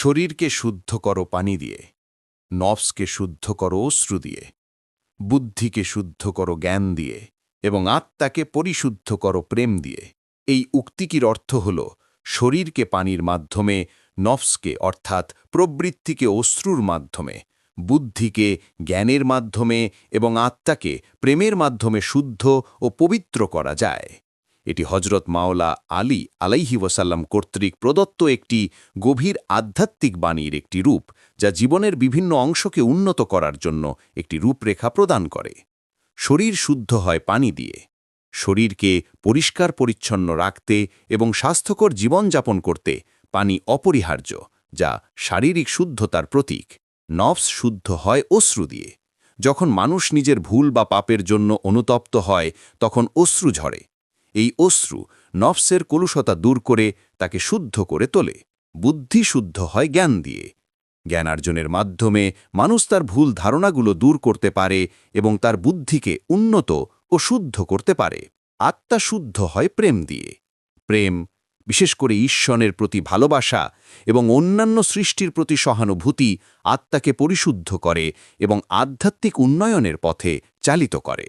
শরীরকে শুদ্ধ করো পানি দিয়ে, নফসকে শুদ্ধ করো অশ্রু দিয়ে, বুদ্ধিকে শুদ্ধ করো জ্ঞান দিয়ে এবং আত্মাকে পরিশুদ্ধ করো প্রেম দিয়ে। এই উক্তিকির অর্থ হল, শরীরকে পানির মাধ্যমে, নফসকে অর্থাৎ প্রবৃত্তিকে অশ্রুর মাধ্যমে, বুদ্ধিকে জ্ঞানের মাধ্যমে এবং আত্মাকে প্রেমের মাধ্যমে শুদ্ধ ও পবিত্র করা যায়। এটি হজরত মাওলা আলী আলাইহি ওয়াসাল্লাম কর্তৃক প্রদত্ত একটি গভীর আধ্যাত্মিক বাণীর একটি রূপ, যা জীবনের বিভিন্ন অংশকে উন্নত করার জন্য একটি রূপরেখা প্রদান করে। শরীর শুদ্ধ হয় পানি দিয়ে। শরীরকে পরিষ্কার পরিচ্ছন্ন রাখতে এবং স্বাস্থ্যকর জীবনযাপন করতে পানি অপরিহার্য, যা শারীরিক শুদ্ধতার প্রতীক। নফস শুদ্ধ হয় অশ্রু দিয়ে। যখন মানুষ নিজের ভুল বা পাপের জন্য অনুতপ্ত হয়, তখন অশ্রু ঝরে। এই অশ্রু নফসের কলুষতা দূর করে তাকে শুদ্ধ করে তোলে, বুদ্ধি শুদ্ধ হয় জ্ঞান দিয়ে। জ্ঞানার্জনের মাধ্যমে মানুষ তার ভুল ধারণাগুলো দূর করতে পারে এবং তার বুদ্ধিকে উন্নত ও শুদ্ধ করতে পারে। আত্মা শুদ্ধ হয় প্রেম দিয়ে। প্রেম, বিশেষ করে ঈশ্বরের প্রতি ভালোবাসা এবং অন্যান্য সৃষ্টির প্রতি সহানুভূতি, আত্মাকে পরিশুদ্ধ করে এবং আধ্যাত্মিক উন্নয়নের পথে চালিত করে।